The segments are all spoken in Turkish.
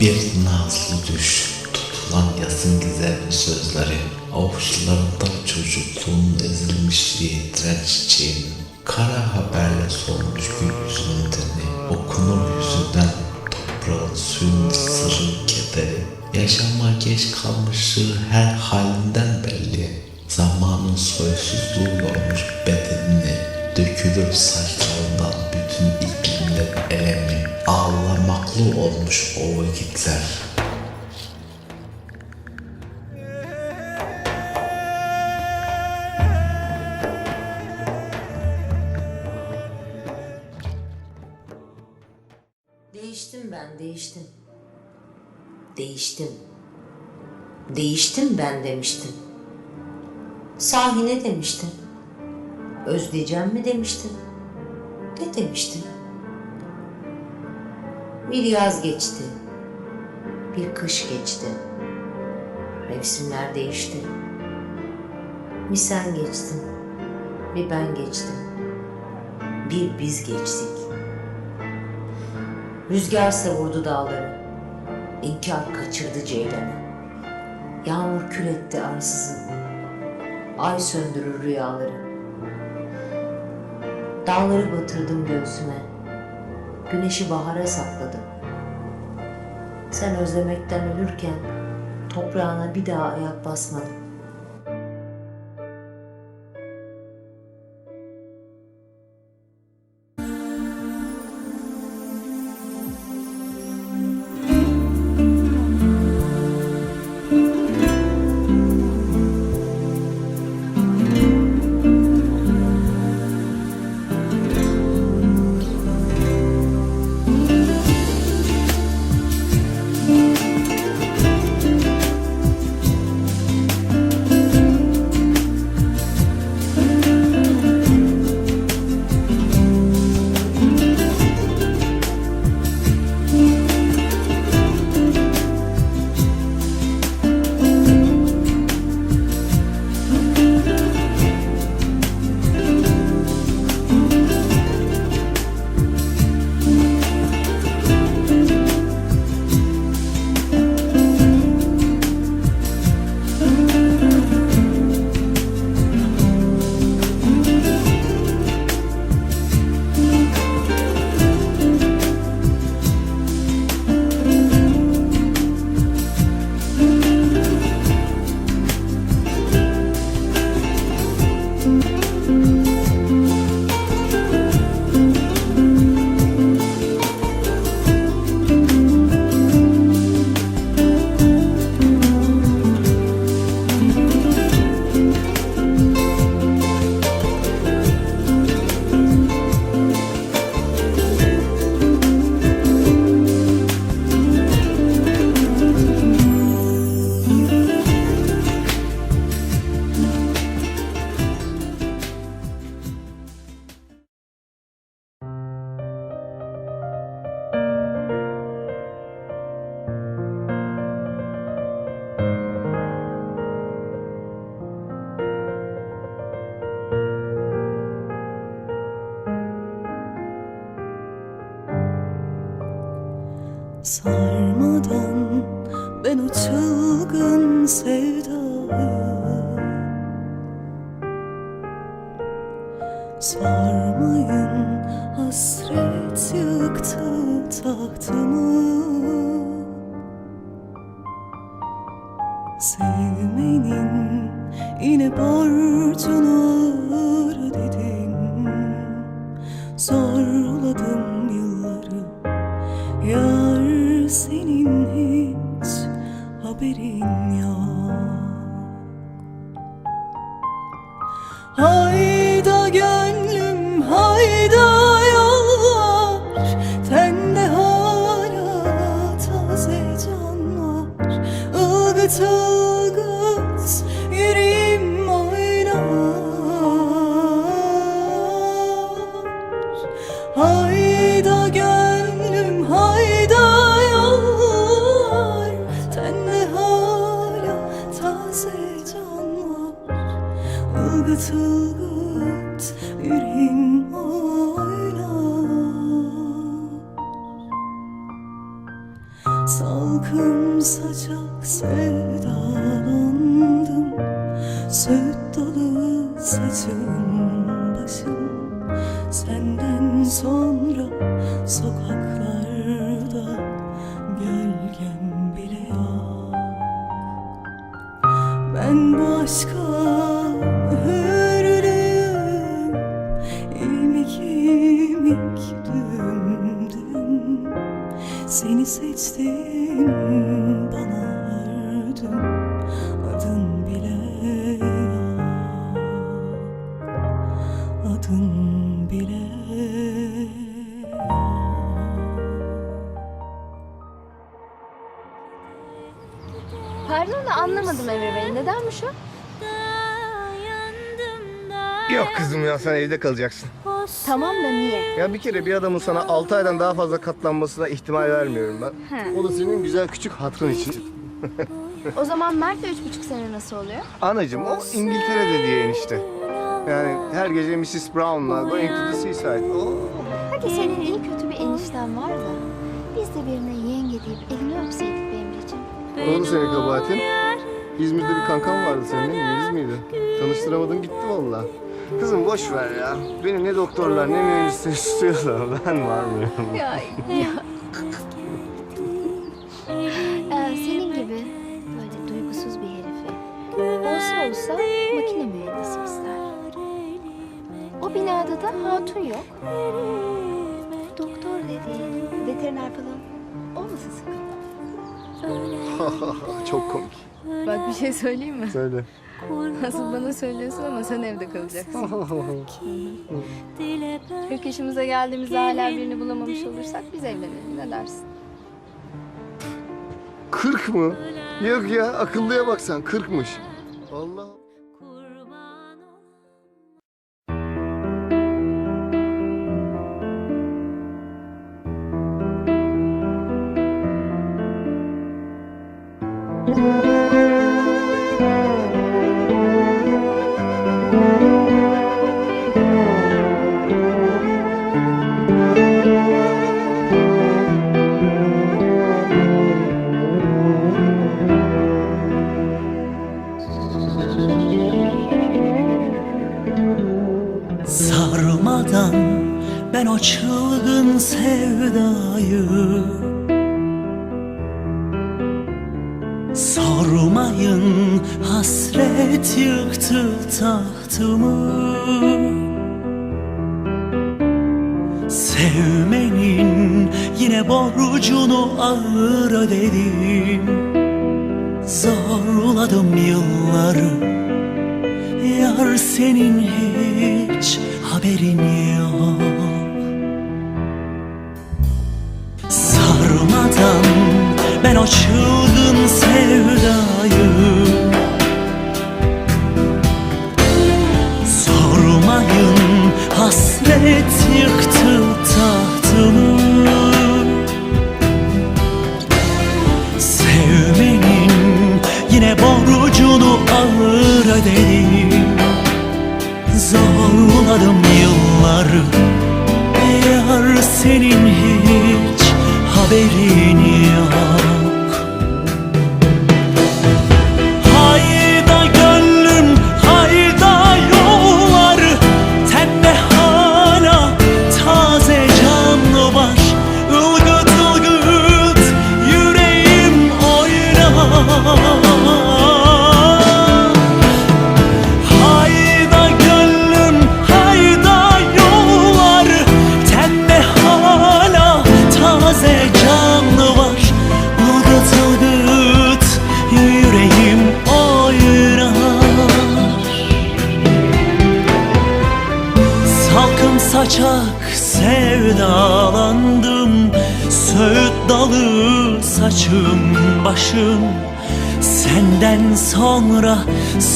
Bir nazlı düş, tutulan yazın gizemli sözleri, avuçlarında çocukluğun ezilmişliği, direnç çiçeğinin, kara haberle solmuş gül yüzünün teni, okunur yüzünden toprağın suyun sırrı kederi, yaşama geç kalmışlığı her halinden belli, zamanın soysuzluğu yormuş bedenini, dökülür saçlarından bütün iklimler elemi, ağlamaklı olmuş o vakitler. Değiştim ben, değiştim. Değiştim. Değiştim ben demiştin. Sahi ne demiştin? Özleyeceğim mi demiştin? Ne demiştin? Bir yaz geçti. Bir kış geçti. Mevsimler değişti. Bir sen geçtin. Bir ben geçtim. Bir biz geçtik. Rüzgar savurdu dağları. İnkar kaçırdı ceylanı. Yağmur kül etti arsızı. Ay söndürür rüyaları. Dağları batırdım göğsüme. Güneşi bahara sakladım. Sen özlemekten ölürken toprağına bir daha ayak basmadım. Sarmadan ben o çılgın sevdayı Sarmayın hasret yıktı tahtımı. Sevmenin yine borcunu ödedim Zorladım haberin yok. Hayda gönlüm hayda Ilgıt ılgıt yüreğim oynar. Sal Sımsıcak sevdalandım. Söğüt dolu saçım başım. Senden sonra sokaklarda Gölgem bile yok Ben bu aşka Seni seçtim bana ördüm Adın bile yok Adın bile yok Pardon da anlamadım Emre Bey. Nedenmiş o? Yok kızım ya sen evde kalacaksın. Tamam da niye? Ya bir kere bir adamın sana 6 aydan daha fazla katlanmasına ihtimal vermiyorum ben. He. O da senin güzel küçük hatırın için. O zaman Mert de üç buçuk sene nasıl oluyor? Anacım o İngiltere'de diye enişte. Yani her gece Mrs. Brown'la Going to the Seaside. Oo. Hadi senin iyi kötü bir enişten var da. Biz de birine yenge deyip elini öpseydik be Emre'ciğim. Ne oldu senin kabahatin? İzmir'de bir kankam vardı senin? Yeliz miydi? Tanıştıramadın gitti valla. Kızım boş ver ya. Beni ne doktorlar ne mühendisler istiyorsa ben varmıyorum. Ya, ya. Ee, senin gibi böyle duygusuz bir herifi olsa olsa makine mühendisi ister. O binada da hatun yok. Doktor dedi, veteriner falan olmasın sakın. Çok komik. Bak bir şey söyleyeyim mi? Söyle. Asıl bana söylüyorsun ama sen evde kalacaksın. 40 yaşımıza geldiğimizde hala birini bulamamış olursak biz evlenelim ne dersin? 40 mı? Yok ya akıllıya baksan 40'mış. Allah Sarmadan ben o çılgın sevdayı Sormayın hasret yıktı tahtımı. Sevmenin yine borcunu ağır ödedim Zorladım yılları. Yar senin hiç haberin yok. Sarmadan ben o çılgın sevdayı Sormayın hasret yıktı Senden sonra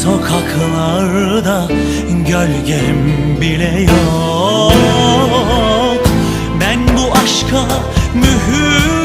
sokaklarda gölgem bile yok. Ben bu aşka mühürüm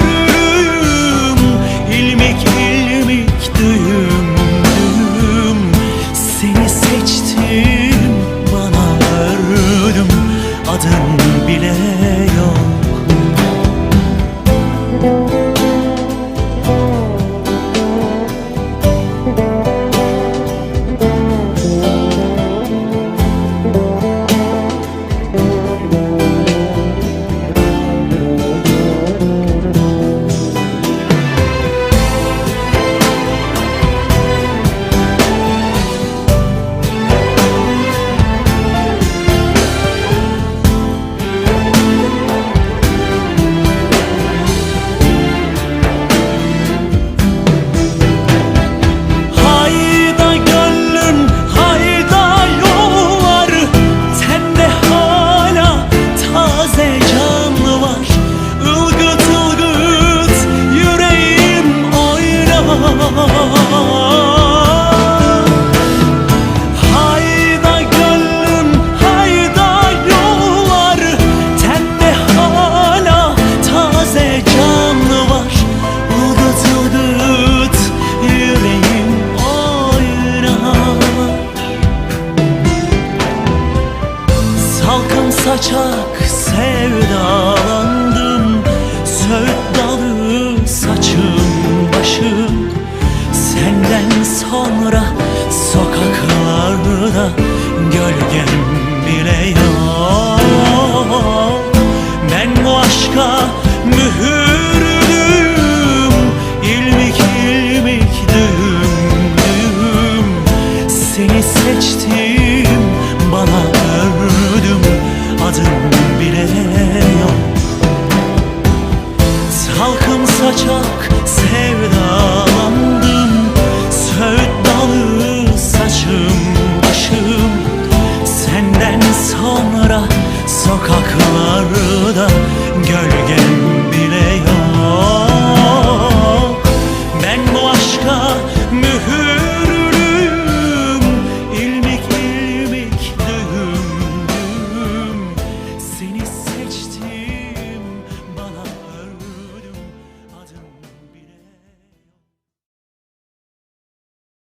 Salkım saçak sevdalandım. Söğüt dalı saçım başım. Senden sonra sokaklarda gölgem bile yok. rüyalarda gölgem bile